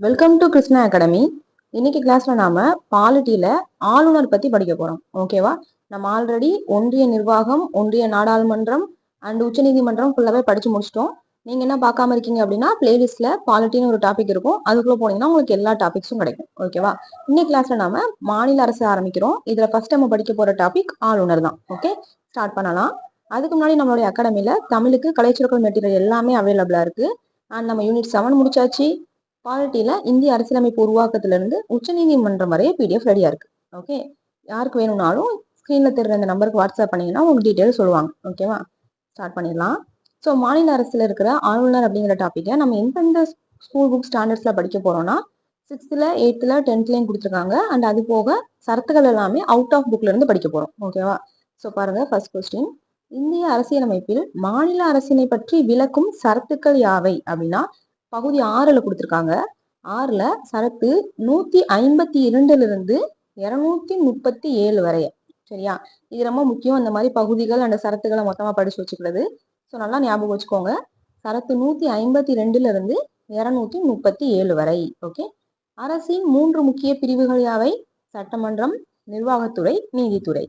Welcome to Krishna academy இன்னைக்கு கிளாஸ்ல நாம பாலிட்டியில ஆளுநர் பத்தி படிக்க போறோம். ஓகேவா நம்ம ஆல்ரெடி ஒன்றிய நிர்வாகம் ஒன்றிய நாடாளுமன்றம் அண்ட் உச்சநீதிமன்றம் ஃபுல்லாவே படிச்சு முடிச்சிட்டோம். நீங்க என்ன பார்க்காம இருக்கீங்க அப்படின்னா பிளேலிஸ்ட்ல பாலிட்டின்னு ஒரு டாபிக் இருக்கும். அதுக்குள்ள போனீங்கன்னா உங்களுக்கு எல்லா டாபிக்ஸும் கிடைக்கும். ஓகேவா இன்னைக்கு கிளாஸ்ல நாம மாநில அரசு ஆரம்பிக்கிறோம். இதுல ஃபர்ஸ்ட் நம்ம படிக்க போற டாபிக் ஆளுநர் தான். ஓகே ஸ்டார்ட் பண்ணலாம். அதுக்கு முன்னாடி நம்மளுடைய அகாடமியில தமிழுக்கு கலைச்சுரக்கல் மெட்டீரியல் எல்லாமே அவைலபிளா இருக்கு. அண்ட் நம்ம யூனிட் செவன் முடிச்சாச்சு. பாலிட்டியில் இந்திய அரசியலமைப்பு உருவாக்கத்திலிருந்து உச்சநீதிமன்றம் வரைய பிடிஎஃப் ரெடியாக இருக்குது ஓகே யாருக்கு வேணும்னாலும் ஸ்க்ரீனில் தெரிகிற இந்த நம்பருக்கு வாட்ஸ்அப் பண்ணீங்கன்னா உங்களுக்கு டீட்டெயில் சொல்லுவாங்க. ஓகேவா ஸ்டார்ட் பண்ணிடலாம். ஸோ மாநில அரசில் இருக்கிற ஆளுநர் அப்படிங்கிற டாப்பிக்கை நம்ம எந்தெந்த ஸ்கூல் புக் ஸ்டாண்டர்ட்ஸில் படிக்க போகிறோம்னா சிக்ஸ்த்தில் எயித்தில் டென்த்லேயும் கொடுத்துருக்காங்க. அண்ட் அது போக சரத்துகள் எல்லாமே அவுட் ஆஃப் புக்லேருந்து படிக்க போகிறோம் ஓகேவா ஸோ பாருங்க ஃபர்ஸ்ட் கொஸ்டின் இந்திய அரசியலமைப்பில் மாநில அரசினை பற்றி விளக்கும் சரத்துக்கள் யாவை? அப்படின்னா பகுதி ஆறுல கொடுத்துருக்காங்க. ஆறுல சரத்து நூத்தி ஐம்பத்தி இரண்டுல இருந்து இருநூத்தி முப்பத்தி ஏழு வரைய சரியா? இது ரொம்ப முக்கியம். அந்த மாதிரி பகுதிகள் அந்த சரத்துகளை மொத்தமா படிச்சு வச்சுக்கிறது. ஸோ நல்லா ஞாபகம் வச்சுக்கோங்க. சரத்து நூத்தி ஐம்பத்தி ரெண்டுல இருந்து இருநூத்தி முப்பத்தி ஏழு வரை. ஓகே அரசின் மூன்று முக்கிய பிரிவுகள் யாவை? சட்டமன்றம் நிர்வாகத்துறை நீதித்துறை.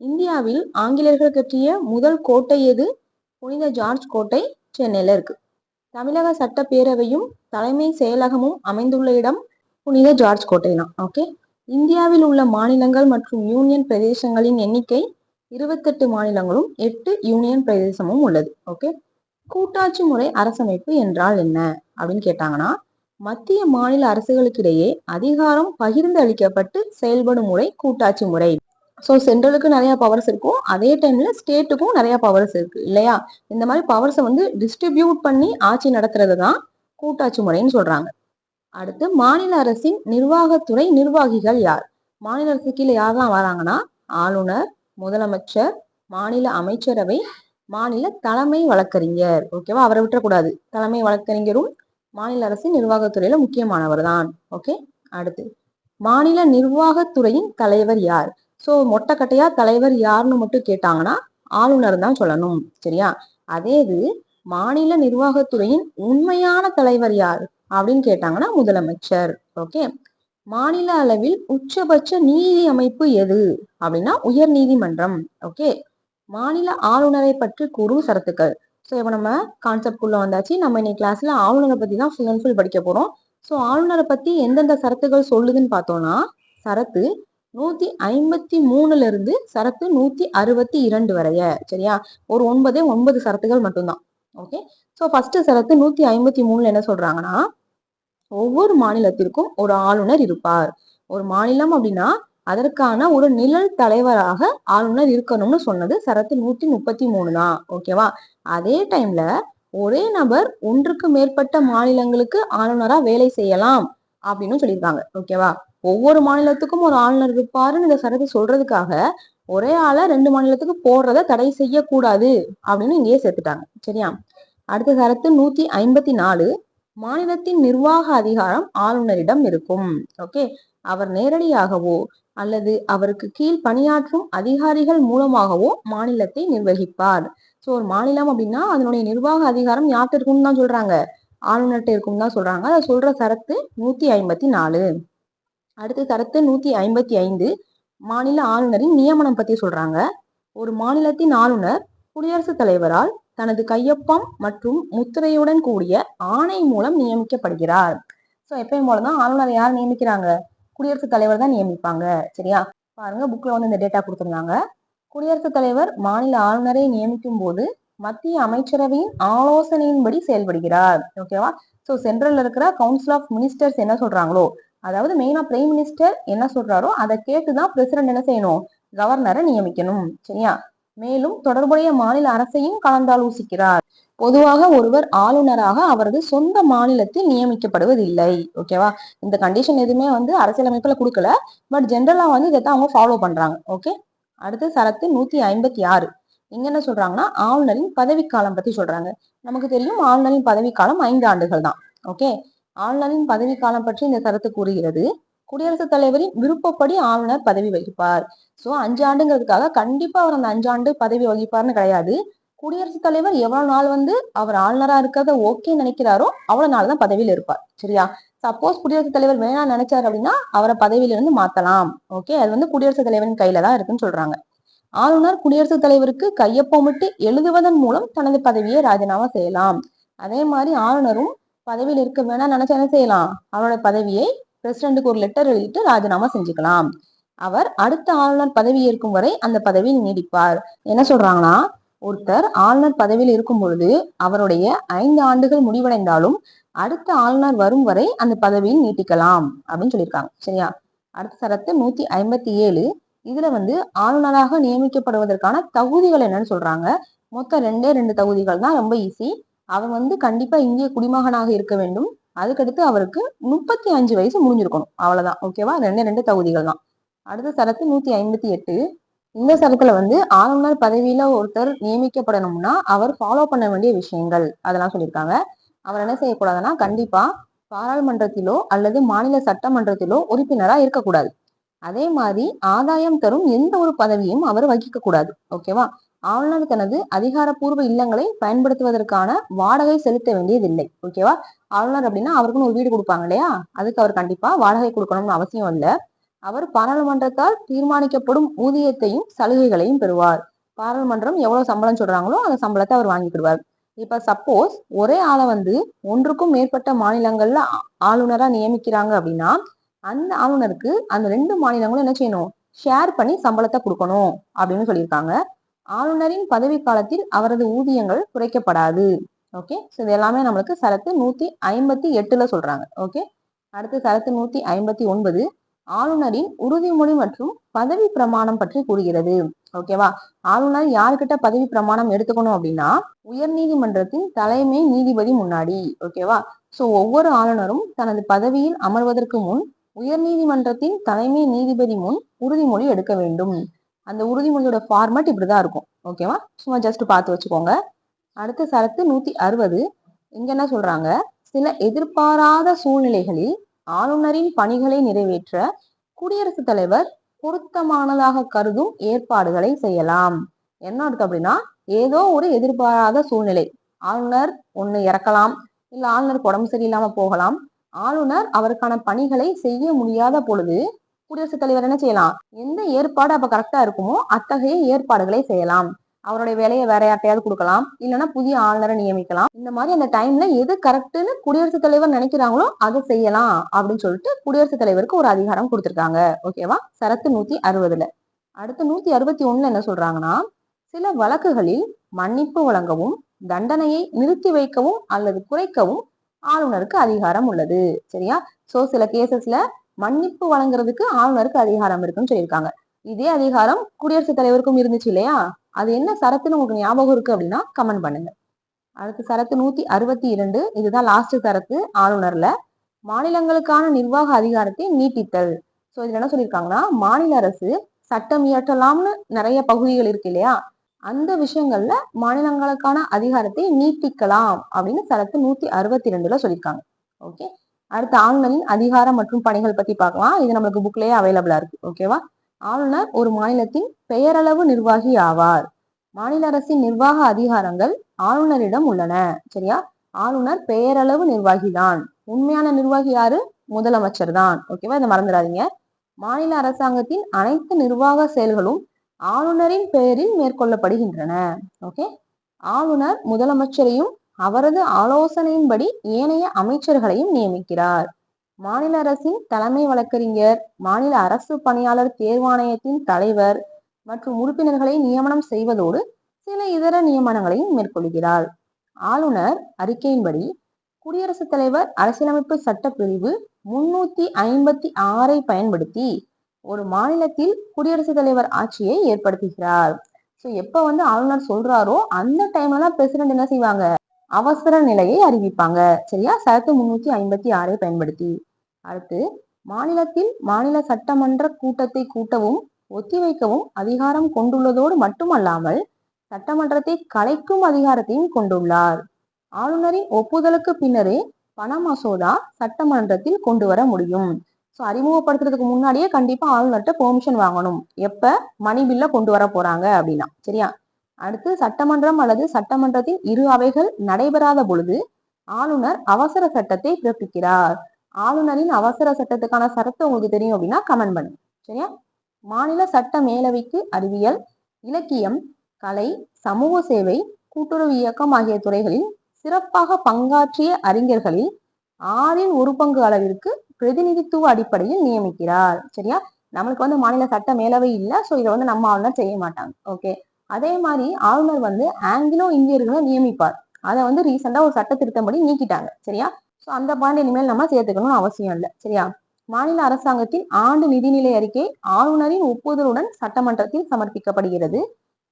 இந்தியாவில் ஆங்கிலேயர்கள் கட்டிய முதல் கோட்டை எது? புனித ஜார்ஜ் கோட்டை சென்னையில இருக்கு. தமிழக சட்டப்பேரவையும் தலைமை செயலகமும் அமைந்துள்ள இடம் புனித ஜார்ஜ் கோட்டை தான் ஓகே இந்தியாவில் உள்ள மாநிலங்கள் மற்றும் யூனியன் பிரதேசங்களின் எண்ணிக்கை இருபத்தெட்டு மாநிலங்களும் எட்டு யூனியன் பிரதேசமும் உள்ளது ஓகே கூட்டாட்சி முறை அரசமைப்பு என்றால் என்ன அப்படின்னு கேட்டாங்கன்னா மத்திய மாநில அரசுகளுக்கிடையே அதிகாரம் பகிர்ந்து அளிக்கப்பட்டு செயல்படும் முறை கூட்டாட்சி முறை. ஸோ சென்ட்ரலுக்கு நிறைய பவர்ஸ் இருக்கும். அதே டைம்ல ஸ்டேட்டுக்கும் நிறைய பவர்ஸ் இருக்கு இல்லையா? இந்த மாதிரி பவர்ஸை வந்து டிஸ்ட்ரிபியூட் பண்ணி ஆட்சி நடத்துறது தான் கூட்டாட்சி முறைன்னு சொல்றாங்க. அடுத்து மாநில அரசின் நிர்வாகத்துறை நிர்வாகிகள் யார்? மாநில அரசு கீழே யாரெல்லாம் வராங்கன்னா ஆளுநர் முதலமைச்சர் மாநில அமைச்சரவை மாநில தலைமை வழக்கறிஞர். ஓகேவா அவரை விட்டுறக்கூடாது. தலைமை வழக்கறிஞரும் மாநில அரசின் நிர்வாகத்துறையில முக்கியமானவர் தான் ஓகே அடுத்து மாநில நிர்வாகத்துறையின் தலைவர் யார்? ஸோ மொட்டைக்கட்டையா தலைவர் யாருன்னு மட்டும் கேட்டாங்கன்னா ஆளுநர் தான் சொல்லணும் சரியா? அதே இது மாநில நிர்வாகத்துறையின் உண்மையான தலைவர் யார் அப்படின்னு கேட்டாங்கன்னா முதலமைச்சர் ஓகே மாநில அளவில் உச்சபட்ச நீதி அமைப்பு எது அப்படின்னா உயர் நீதிமன்றம் ஓகே மாநில ஆளுநரை பற்றி கூறும் சரத்துக்கள். ஸோ இப்போ நம்ம கான்செப்ட் குள்ள வந்தாச்சு. நம்ம இன்னைக்கு கிளாஸ்ல ஆளுநரை பத்தி தான் ஃபுல் அண்ட் ஃபுல் படிக்க போறோம். ஸோ ஆளுநரை பத்தி எந்தெந்த சரத்துகள் சொல்லுதுன்னு பார்த்தோம்னா சரத்து நூத்தி ஐம்பத்தி மூணுல இருந்து சரத்து நூத்தி அறுபத்தி இரண்டு வரைய சரியா? ஒரு ஒன்பதே ஒன்பது சரத்துகள் மட்டும்தான் ஓகே ஸோ ஃபர்ஸ்ட் சரத்து நூத்தி ஐம்பத்தி மூணுல என்ன சொல்றாங்கன்னா ஒவ்வொரு மாநிலத்திற்கும் ஒரு ஆளுநர் இருப்பார். ஒரு மாநிலம் அப்படின்னா அதற்கான ஒரு நிழல் தலைவராக ஆளுநர் இருக்கணும்னு சொன்னது சரத்து நூத்தி முப்பத்தி மூணு தான் ஓகேவா அதே டைம்ல ஒரே நபர் ஒன்றுக்கு மேற்பட்ட மாநிலங்களுக்கு ஆளுநரா வேலை செய்யலாம் அப்படின்னு சொல்லியிருக்காங்க ஓகேவா ஒவ்வொரு மாநிலத்துக்கும் ஒரு ஆளுநர் இருப்பாருன்னு இந்த சரத்து சொல்றதுக்காக ஒரே ஆளை ரெண்டு மாநிலத்துக்கு போடுறத தடை செய்யக்கூடாது அப்படின்னு இங்கேயே சேர்த்துட்டாங்க. சரியா? அடுத்த சரத்து நூத்தி ஐம்பத்தி நாலு. மாநிலத்தின் நிர்வாக அதிகாரம் ஆளுநரிடம் இருக்கும். ஓகே? அவர் நேரடியாகவோ அல்லது அவருக்கு கீழ் பணியாற்றும் அதிகாரிகள் மூலமாகவோ மாநிலத்தை நிர்வகிப்பார். ஸோ ஒரு மாநிலம் அப்படின்னா அதனுடைய நிர்வாக அதிகாரம் யார்கிட்ட இருக்கும்னு தான் சொல்றாங்க. ஆளுநர்கிட்ட இருக்கும்னு தான் சொல்றாங்க. அதை சொல்ற சரத்து நூத்தி ஐம்பத்தி நாலு. அடுத்த தரத்து நூத்தி ஐம்பத்தி ஐந்து. மாநில ஆளுநரின் நியமனம் பத்தி சொல்றாங்க. ஒரு மாநிலத்தின் ஆளுநர் குடியரசுத் தலைவரால் தனது கையொப்பம் மற்றும் முத்திரையுடன் கூடிய ஆணை மூலம் நியமிக்கப்படுகிறார். ஸோ எப்பயும் போலதான் ஆளுநர் யார் நியமிக்கிறாங்க? குடியரசுத் தலைவர் தான் நியமிப்பாங்க. சரியா? பாருங்க புக்ல வந்து இந்த டேட்டா கொடுத்துருந்தாங்க. குடியரசுத் தலைவர் மாநில ஆளுநரை நியமிக்கும் போது மத்திய அமைச்சரவையின் ஆலோசனையின்படி செயல்படுகிறார். ஓகேவா ஸோ சென்ட்ரல்ல இருக்கிற கவுன்சில் ஆஃப் மினிஸ்டர்ஸ் என்ன சொல்றாங்களோ அதாவது மெயினா பிரைம் மினிஸ்டர் என்ன சொல்றாரோ அதை கேட்டுதான் பிரசிடென்ட் என்ன செய்யணும்? கவர்னரை நியமிக்கணும். சரியா? மேலும் தொடர்புடைய மாநில அரசையும் கலந்தாலோசிக்கிறார். பொதுவாக ஒருவர் ஆளுநராக அவரது சொந்த மாநிலத்தில் நியமிக்கப்படுவதில்லை. ஓகேவா இந்த கண்டிஷன் எதுவுமே வந்து அரசியலமைப்புல கொடுக்கல. பட் ஜென்ரலா வந்து இதை அவங்க ஃபாலோ பண்றாங்க. ஓகே அடுத்து சரத்து நூத்தி ஐம்பத்தி ஆறு. இங்க என்ன சொல்றாங்கன்னா ஆளுநரின் பதவிக்காலம் பத்தி சொல்றாங்க. நமக்கு தெரியும் ஆளுநரின் பதவிக்காலம் ஐந்து ஆண்டுகள் தான். ஓகே ஆளுநரின் பதவிக்காலம் பற்றி இந்த கருத்து கூறுகிறது. குடியரசுத் தலைவரின் விருப்பப்படி ஆளுநர் பதவி வகிப்பார். சோ அஞ்சு ஆண்டுங்கிறதுக்காக கண்டிப்பா அவர் அந்த அஞ்சாண்டு பதவி வகிப்பார்னு கிடையாது. குடியரசுத் தலைவர் எவ்வளவு நாள் வந்து அவர் ஆளுநரா இருக்கிறத ஓகே நினைக்கிறாரோ அவ்வளவு நாள் தான் பதவியில் இருப்பார். சரியா? சப்போஸ் குடியரசுத் தலைவர் வேணாம் நினைச்சாரு அப்படின்னா அவரை பதவியிலிருந்து மாத்தலாம். ஓகே அது வந்து குடியரசுத் தலைவரின் கையில தான் இருக்குன்னு சொல்றாங்க. ஆளுநர் குடியரசுத் தலைவருக்கு கையொப்பமிட்டு எழுதுவதன் மூலம் தனது பதவியை ராஜினாமா செய்யலாம். அதே மாதிரி ஆளுநரும் பதவியில் இருக்க வேணாம் நினைச்சா என்ன செய்யலாம்? அவரோட பதவியை பிரசிடண்ட்டுக்கு ஒரு லெட்டர் எழுதிட்டு ராஜினாமா செஞ்சுக்கலாம். அவர் அடுத்த ஆளுநர் பதவி ஏற்கும் வரை அந்த பதவியில் நீடிப்பார். என்ன சொல்றாங்கன்னா? ஒருத்தர் ஆளுநர் பதவியில் இருக்கும் பொழுது அவருடைய ஐந்து ஆண்டுகள் முடிவடைந்தாலும் அடுத்த ஆளுநர் வரும் வரை அந்த பதவியில் நீட்டிக்கலாம் அப்படின்னு சொல்லியிருக்காங்க. சரியா? அடுத்த சரத்து நூத்தி ஐம்பத்தி ஏழு. இதுல வந்து ஆளுநராக நியமிக்கப்படுவதற்கான தகுதிகள் என்னன்னு சொல்றாங்க. மொத்தம் ரெண்டே ரெண்டு தகுதிகள் தான் ரொம்ப ஈஸி அவர் வந்து கண்டிப்பா இந்திய குடிமகனாக இருக்க வேண்டும். அதுக்கடுத்து அவருக்கு முப்பத்தி அஞ்சு வயசு முடிஞ்சிருக்கணும். அவ்வளவுதான். ஓகேவா ரெண்டு ரெண்டு தகுதிகள் தான் அடுத்த சரத்து நூத்தி ஐம்பத்தி எட்டு. இந்த சரத்துல வந்து ஆளுநர் பதவியில ஒருத்தர் நியமிக்கப்படணும்னா அவர் ஃபாலோ பண்ண வேண்டிய விஷயங்கள் அதெல்லாம் சொல்லியிருக்காங்க. அவர் என்ன செய்யக்கூடாதுன்னா கண்டிப்பா பாராளுமன்றத்திலோ அல்லது மாநில சட்டமன்றத்திலோ உறுப்பினரா இருக்கக்கூடாது. அதே மாதிரி ஆதாயம் தரும் எந்த ஒரு பதவியும் அவர் வகிக்க கூடாது ஓகேவா ஆளுநர் தனது அதிகாரப்பூர்வ இல்லங்களை பயன்படுத்துவதற்கான வாடகை செலுத்த வேண்டியதில்லை. ஓகேவா ஆளுநர் அப்படின்னா அவருக்குன்னு ஒரு வீடு கொடுப்பாங்க இல்லையா? அதுக்கு அவர் கண்டிப்பா வாடகை கொடுக்கணும்னு அவசியம் இல்லை. அவர் பாராளுமன்றத்தால் தீர்மானிக்கப்படும் ஊதியத்தையும் சலுகைகளையும் பெறுவார். பாராளுமன்றம் எவ்வளவு சம்பளம் சொல்றாங்களோ அந்த சம்பளத்தை அவர் வாங்கிக்கிடுவார் இப்ப சப்போஸ் ஒரே ஆளை வந்து ஒன்றுக்கும் மேற்பட்ட மாநிலங்கள்ல ஆளுநரா நியமிக்கிறாங்க அப்படின்னா அந்த ஆளுநருக்கு அந்த ரெண்டு மாநிலங்களும் என்ன செய்யணும்? ஷேர் பண்ணி சம்பளத்தை கொடுக்கணும் அப்படின்னு சொல்லியிருக்காங்க. ஆளுநரின் பதவி காலத்தில் அவரது ஊதியங்கள் குறைக்கப்படாது. ஓகே ஸோ இது எல்லாமே நம்மளுக்கு சரத்து நூத்தி ஐம்பத்தி எட்டுல சொல்றாங்க. ஓகே அடுத்து சரத்து நூத்தி ஐம்பத்தி ஒன்பது ஆளுநரின் உறுதிமொழி மற்றும் பதவி பிரமாணம் பற்றி கூறுகிறது. ஓகேவா ஆளுநர் யாருக்கிட்ட பதவி பிரமாணம் எடுத்துக்கணும் அப்படின்னா உயர் நீதிமன்றத்தின் தலைமை நீதிபதி முன்னாடி. ஓகேவா சோ ஒவ்வொரு ஆளுநரும் தனது பதவியில் அமர்வதற்கு முன் உயர் நீதிமன்றத்தின் தலைமை நீதிபதி முன் உறுதிமொழி எடுக்க வேண்டும். அந்த உறுதிமொழியோட ஃபார்மெட் இப்படி தான் இருக்கும் ஓகேவா சும்மா ஜஸ்ட் பார்த்து வச்சுக்கோங்க. அடுத்த சரத்து நூத்தி அறுபது. இங்க என்ன சொல்றாங்க? சில எதிர்பாராத சூழ்நிலைகளில் ஆளுநரின் பணிகளை நிறைவேற்ற குடியரசுத் தலைவர் பொருத்தமானதாக கருதும் ஏற்பாடுகளை செய்யலாம். என்ன இருக்கு அப்படின்னா ஏதோ ஒரு எதிர்பாராத சூழ்நிலை. ஆளுநர் ஒண்ணு இறக்கலாம். இல்ல ஆளுநருக்கு உடம்பு சரியில்லாம போகலாம். ஆளுநர் அவருக்கான பணிகளை செய்ய முடியாத பொழுது குடியரசுத் தலைவர் என்ன செய்யலாம்? எந்த ஏற்பாடு அப்ப கரெக்டா இருக்குமோ அத்தகைய ஏற்பாடுகளை செய்யலாம். அவருடைய வேலையை வேற யார்ட்டையாவது கொடுக்கலாம். இல்லைன்னா புதிய ஆளுநரை நியமிக்கலாம். இந்த மாதிரி அந்த டைம்ல எது கரெக்ட்னு குடியரசுத் தலைவர் நினைக்கிறாங்களோ அதை செய்யலாம் அப்படின்னு சொல்லிட்டு குடியரசுத் தலைவருக்கு ஒரு அதிகாரம் கொடுத்துருக்காங்க. ஓகேவா சரத்து நூத்தி அறுபதுல. அடுத்து நூத்தி அறுபத்தி ஒண்ணுல என்ன சொல்றாங்கன்னா சில வழக்குகளில் மன்னிப்பு வழங்கவும் தண்டனையை நிறுத்தி வைக்கவும் அல்லது குறைக்கவும் ஆளுநருக்கு அதிகாரம் உள்ளது. சரியா? சோ சில கேசஸ்ல மன்னிப்பு வழங்குறதுக்கு ஆளுநருக்கு அதிகாரம் இருக்குன்னு சொல்லியிருக்காங்க. இதே அதிகாரம் குடியரசுத் தலைவருக்கும் இருந்துச்சு இல்லையா? அது என்ன சரத்துன்னு உங்களுக்கு ஞாபகம் இருக்கு அப்படின்னா கமெண்ட் பண்ணுங்க. அடுத்து சரத்து நூத்தி அறுபத்தி இரண்டு இதுதான் லாஸ்ட் சரத்து ஆளுநர்ல. மாநிலங்களுக்கான நிர்வாக அதிகாரத்தை நீட்டித்தல். சோ இதுல என்ன சொல்லியிருக்காங்கன்னா மாநில அரசு சட்டம் இயற்றலாம்னு நிறைய பகுதிகள் இருக்கு இல்லையா? அந்த விஷயங்கள்ல மாநிலங்களுக்கான அதிகாரத்தை நீட்டிக்கலாம் அப்படின்னு சரத்து நூத்தி அறுபத்தி ரெண்டுல சொல்லியிருக்காங்க. ஓகே அடுத்து ஆளுநரின் அதிகாரம் மற்றும் பணிகள் பத்தி பார்க்கலாம். இது நம்மளுக்கு புக்லயே அவைலபிளா இருக்கு. ஓகேவா ஆளுநர் ஒரு மாநிலத்தின் பெயரளவு நிர்வாகி ஆவார். மாநில அரசின் நிர்வாக அதிகாரங்கள் ஆளுநரிடம் உள்ளன. சரியா? ஆளுநர் பெயரளவு நிர்வாகி தான். உண்மையான நிர்வாகி யாரு? முதலமைச்சர் தான். ஓகேவா இதை மறந்துடாதீங்க. மாநில அரசாங்கத்தின் அனைத்து நிர்வாக செயல்களும் ஆளுநரின் பெயரில் மேற்கொள்ளப்படுகின்றன. ஓகே ஆளுநர் முதலமைச்சரையும் அவரது ஆலோசனையின்படி ஏனைய அமைச்சர்களையும் நியமிக்கிறார். மாநில அரசின் தலைமை வழக்கறிஞர் மாநில அரசு பணியாளர் தேர்வாணையத்தின் தலைவர் மற்றும் உறுப்பினர்களை நியமனம் செய்வதோடு சில இதர நியமனங்களையும் மேற்கொள்கிறார். ஆளுநர் அறிக்கையின்படி குடியரசுத் தலைவர் அரசியலமைப்பு சட்ட பிரிவு முன்னூத்தி ஐம்பத்தி ஆறை பயன்படுத்தி ஒரு மாநிலத்தில் குடியரசுத் தலைவர் ஆட்சியை ஏற்படுத்துகிறார். ஸோ எப்போ வந்து ஆளுநர் சொல்றாரோ அந்த டைம்ல தான் பிரசிடென்ட் என்ன செய்வாங்க? அவசர நிலையை அறிவிப்பாங்க. சரியா? சரத்து முன்னூத்தி ஐம்பத்தி ஆறை பயன்படுத்தி. அடுத்து மாநிலத்தில் மாநில சட்டமன்ற கூட்டத்தை கூட்டவும் ஒத்திவைக்கவும் அதிகாரம் கொண்டுள்ளதோடு மட்டுமல்லாமல் சட்டமன்றத்தை கலைக்கும் அதிகாரத்தையும் கொண்டுள்ளார். ஆளுநரின் ஒப்புதலுக்கு பின்னரே பண மசோதா சட்டமன்றத்தில் கொண்டு வர முடியும். ஸோ அறிமுகப்படுத்துறதுக்கு முன்னாடியே கண்டிப்பா ஆளுநர்கிட்ட பெர்மிஷன் வாங்கணும். எப்ப? மணி பில்ல கொண்டு வர போறாங்க அப்படின்னா. சரியா? அடுத்து சட்டமன்றம் அல்லது சட்டமன்றத்தின் இரு அவைகள் நடைபெறாத பொழுது ஆளுநர் அவசர சட்டத்தை பிறப்பிக்கிறார். ஆளுநரின் அவசர சட்டத்துக்கான சரத்து உங்களுக்கு தெரியும் அப்படின்னா கமெண்ட் பண்ணுங்க சரியா? மாநில சட்ட மேலவைக்கு அறிவியல் இலக்கியம் கலை சமூக சேவை கூட்டுறவு இயக்கம் ஆகிய துறைகளில் சிறப்பாக பங்காற்றிய அறிஞர்களில் ஆறில் ஒரு பங்கு அளவிற்கு பிரதிநிதித்துவ அடிப்படையில் நியமிக்கிறார். சரியா? நம்மளுக்கு வந்து மாநில சட்ட மேலவை இல்லை ஸோ இதை வந்து நம்ம ஆளுநர் செய்ய மாட்டாங்க. ஓகே அதே மாதிரி ஆளுநர் வந்து ஆங்கிலோ இந்தியர்களை நியமிப்பார். அதை வந்து ரீசெண்டா ஒரு சட்ட திருத்தம்படி நீக்கிட்டாங்க. சரியா? ஸோ அந்த பாயிண்ட் இனிமேல் நம்ம சேர்த்துக்கணும்னு அவசியம் இல்லை. சரியா? மாநில அரசாங்கத்தின் ஆண்டு நிதிநிலை அறிக்கை ஆளுநரின் ஒப்புதலுடன் சட்டமன்றத்தில் சமர்ப்பிக்கப்படுகிறது.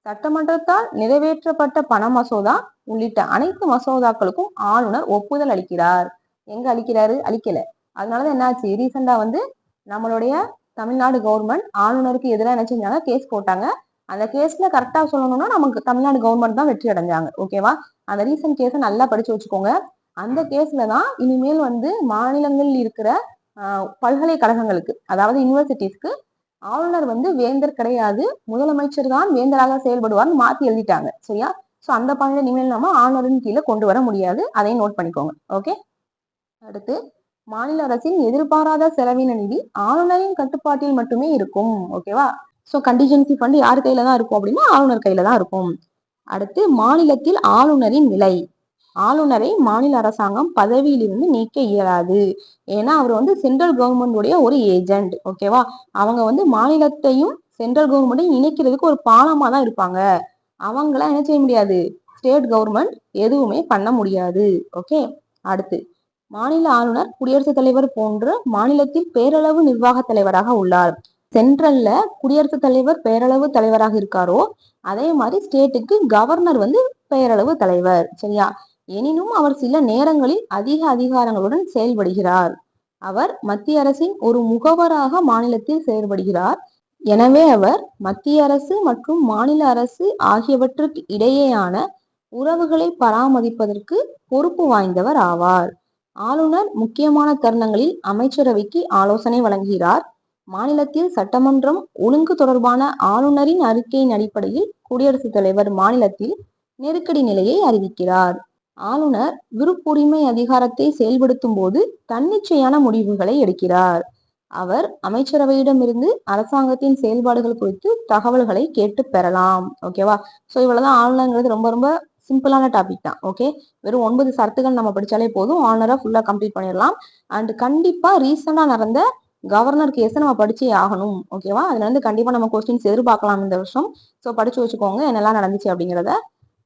சட்டமன்றத்தால் நிறைவேற்றப்பட்ட பண மசோதா உள்ளிட்ட அனைத்து மசோதாக்களுக்கும் ஆளுநர் ஒப்புதல் அளிக்கிறார். எங்க அளிக்கிறாரு? அளிக்கல. அதனாலதான் என்னாச்சு? ரீசெண்டா வந்து நம்மளுடைய தமிழ்நாடு கவர்மெண்ட் ஆளுநருக்கு எதிராக என்ன செஞ்சாங்க? கேஸ் போட்டாங்க. அந்த கேஸ்ல கரெக்டா சொல்லணும்னா நமக்கு தமிழ்நாடு கவர்மெண்ட் தான் வெற்றி அடைஞ்சாங்க. ஓகேவா அந்த ரீசன்ட் கேஸை நல்லா படிச்சு வச்சுக்கோங்க. அந்த கேஸ்ல தான் இனிமேல் வந்து மாநிலங்களில் இருக்கிற பல்கலைக்கழகங்களுக்கு அதாவது யூனிவர்சிட்டிஸ்க்கு ஆளுநர் வந்து வேந்தர் கிடையாது. முதலமைச்சர் தான் வேந்தராக செயல்படுவார்னு மாத்தி எழுதிட்டாங்க. சரியா? ஸோ அந்த பாயிண்ட் இனிமேல் நம்ம ஆளுநரின் கீழே கொண்டு வர முடியாது. அதையும் நோட் பண்ணிக்கோங்க. ஓகே அடுத்து மாநில அரசின் எதிர்பாராத செலவின நிதி ஆளுநரின் கட்டுப்பாட்டில் மட்டுமே இருக்கும். ஓகேவா ஸோ கண்டிஜென்சி ஃபண்ட் யார் கையில தான் இருக்கும் அப்படின்னா ஆளுநர் கையில தான் இருக்கும். அடுத்து மாநிலத்தில் ஆளுநரின் நிலை. ஆளுநரை மாநில அரசாங்கம் பதவியிலிருந்து நீக்க இயலாது. ஏன்னா அவர் வந்து சென்ட்ரல் கவர்மெண்டுடைய ஒரு ஏஜென்ட் ஓகேவா அவங்க வந்து மாநிலத்தையும் சென்ட்ரல் கவர்மெண்ட்டையும் இணைக்கிறதுக்கு ஒரு பாலமா தான் இருப்பாங்க. அவங்களாம் என்ன செய்ய முடியாது? ஸ்டேட் கவர்மெண்ட் எதுவுமே பண்ண முடியாது ஓகே அடுத்து மாநில ஆளுநர் குடியரசுத் தலைவர் போன்ற மாநிலத்தில் பேரளவு நிர்வாக தலைவராக உள்ளார். சென்ட்ரல்ல குடியரசுத் தலைவர் பேரளவு தலைவராக இருக்காரோ அதே மாதிரி ஸ்டேட்டுக்கு கவர்னர் வந்து பேரளவு தலைவர் சரியா? எனினும் அவர் சில நேரங்களில் அதிக அதிகாரங்களுடன் செயல்படுகிறார். அவர் மத்திய அரசின் ஒரு முகவராக மாநிலத்தில் செயல்படுகிறார். எனவே அவர் மத்திய அரசு மற்றும் மாநில அரசு ஆகியவற்றுக்கு இடையேயான உறவுகளை பராமரிப்பதற்கு பொறுப்பு வாய்ந்தவர் ஆவார். ஆளுநர் முக்கியமான தருணங்களில் அமைச்சரவைக்கு ஆலோசனை வழங்குகிறார். மாநிலத்தில் சட்டமன்றம் ஒழுங்கு தொடர்பான ஆளுநரின் அறிக்கையின் அடிப்படையில் குடியரசுத் தலைவர் மாநிலத்தில் நெருக்கடி நிலையை அறிவிக்கிறார். ஆளுநர் விருப்புரிமை அதிகாரத்தை செயல்படுத்தும் போது தன்னிச்சையான முடிவுகளை எடுக்கிறார். அவர் அமைச்சரவையிடமிருந்து அரசாங்கத்தின் செயல்பாடுகள் குறித்து தகவல்களை கேட்டு பெறலாம். ஓகேவா ஸோ இவ்வளவுதான் ஆளுநருங்கிறது ரொம்ப ரொம்ப சிம்பிளான டாபிக் தான். ஓகே வெறும் ஒன்பது சரத்துகள் நம்ம படிச்சாலே போதும். ஆனரா ஃபுல்லா கம்ப்ளீட் பண்ணிடலாம். அண்ட் கண்டிப்பா ரீசெண்டா நடந்த கவர்னர் கேஸை நம்ம படிச்சே ஆகணும் ஓகேவா அதுல இருந்து கண்டிப்பா நம்ம கொஸ்டின்ஸ் எதிர்பார்க்கலாம் இந்த வருஷம். ஸோ படிச்சு வச்சுக்கோங்க என்னெல்லாம் நடந்துச்சு அப்படிங்கிறத.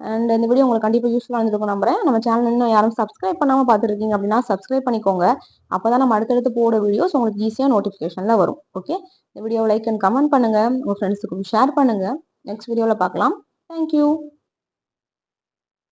அண்ட் இந்த வீடியோ உங்களுக்கு கண்டிப்பாக யூஸ்ஃபுல்லாக இருந்திருக்கும் நம்புறேன். நம்ம சேனல் இன்னும் யாரும் சப்ஸ்கிரைப் பண்ணாமல் பார்த்துருக்கீங்க அப்படின்னா சப்ஸ்கிரைப் பண்ணிக்கோங்க. அப்போ தான் நம்ம அடுத்தடுத்து போட வீடியோஸ் உங்களுக்கு ஈஸியாக நோட்டிஃபிகேஷனில் வரும் ஓகே இந்த வீடியோ லைக் அண்ட் கமெண்ட் பண்ணுங்கள் உங்கள் ஃப்ரெண்ட்ஸுக்கும் ஷேர் பண்ணுங்கள் நெக்ஸ்ட் வீடியோவில் பார்க்கலாம். தேங்க்யூ